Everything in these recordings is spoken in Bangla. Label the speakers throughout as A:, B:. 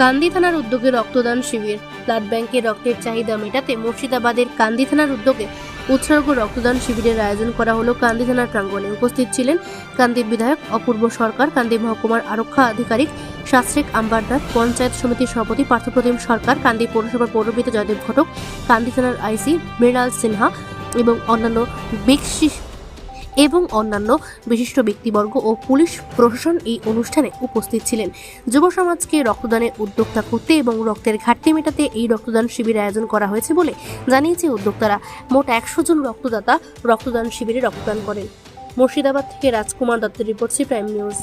A: কান্দি থানার উদ্যোগে রক্তদান শিবির। ব্লাড ব্যাংকে রক্তের চাহিদা মেটাতে মুর্শিদাবাদের কান্দি থানার উদ্যোগে উৎসর্গ রক্তদান শিবিরের আয়োজন করা হলো কান্দি থানার প্রাঙ্গণে। উপস্থিত ছিলেন কান্দি বিধায়ক, অপূর্ব সরকার, কান্দি মহকুমার আরক্ষা আধিকারিক শাস্ত্রিক আম্বারনাথ পঞ্চায়েত সমিতির সভাপতি পার্থপ্রতিম সরকার, কান্দি পৌরসভার পৌরপিতা জয়দেব ঘটক, কান্দি থানার আইসি মৃণাল সিনহা এবং অন্যান্য বিশিষ্ট এবং অন্যান্য বিশিষ্ট ব্যক্তিবর্গ ও পুলিশ প্রশাসন এই অনুষ্ঠানে উপস্থিত ছিলেন। যুব সমাজকে রক্তদানের উদ্যোক্তা করতে এবং রক্তের ঘাটতি মেটাতে এই রক্তদান শিবির আয়োজন করা হয়েছে বলে জানিয়েছে উদ্যোক্তারা। মোট একশো জন রক্তদাতা রক্তদান শিবিরে রক্তদান করেন। মুর্শিদাবাদ থেকে রাজকুমার দত্তের রিপোর্ট সি প্রাইম নিউজ।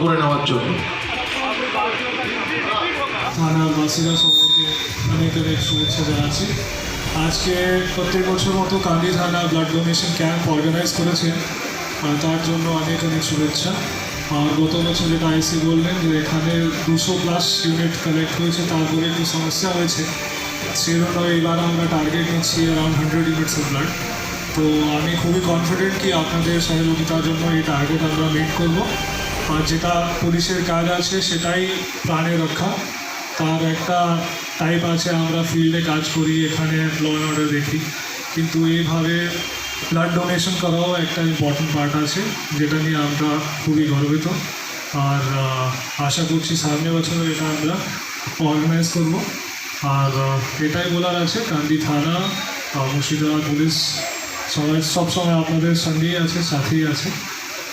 B: করে নেওয়ার জন্য।
C: থানাবাসীরা সবাইকে অনেক অনেক শুভেচ্ছা জানাচ্ছি। আজকে প্রত্যেক বছর মতো কান্দি থানা ব্লাড ডোনেশন ক্যাম্প অর্গানাইজ করেছে আর তার জন্য অনেক অনেক শুভেচ্ছা। আর গত বছর যেটা আইসি বললেন যে এখানে দুশো প্লাস ইউনিট কালেক্ট হয়েছে, তারপরে একটু সমস্যা হয়েছে। সেজন্য এবার আমরা টার্গেট নিচ্ছি around hundred units of blood তো আমি খুবই কনফিডেন্ট কি আপনাদের সহযোগিতার জন্য এই টার্গেট আমরা মিট করব। আর যেটা পুলিশের কাজ আছে, সেটাই প্রাণে রক্ষা। তার একটা টাইপ আছে, আমরা ফিল্ডে কাজ করি, এখানে ল অর্ডার দেখি। কিন্তু এইভাবে ব্লাড ডোনেশন করাও একটা ইম্পর্টেন্ট পার্ট আছে, যেটা নিয়ে আমরা খুবই গর্বিত। আর আশা করছি সামনে বছর এটা আমরা অর্গানাইজ করব। আর এটাই বলার আছে কান্দি থানা মুর্শিদাবাদ পুলিশ, সবাই সবসময় আপনাদের সঙ্গেই আছে, সাথেই আছে।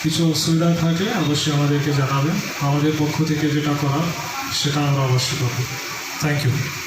C: কিছু অসুবিধা থাকলে অবশ্যই আমাদেরকে জানাবেন। আমাদের পক্ষ থেকে যেটা করা সেটা আমরা অবশ্যই করব। Thank you.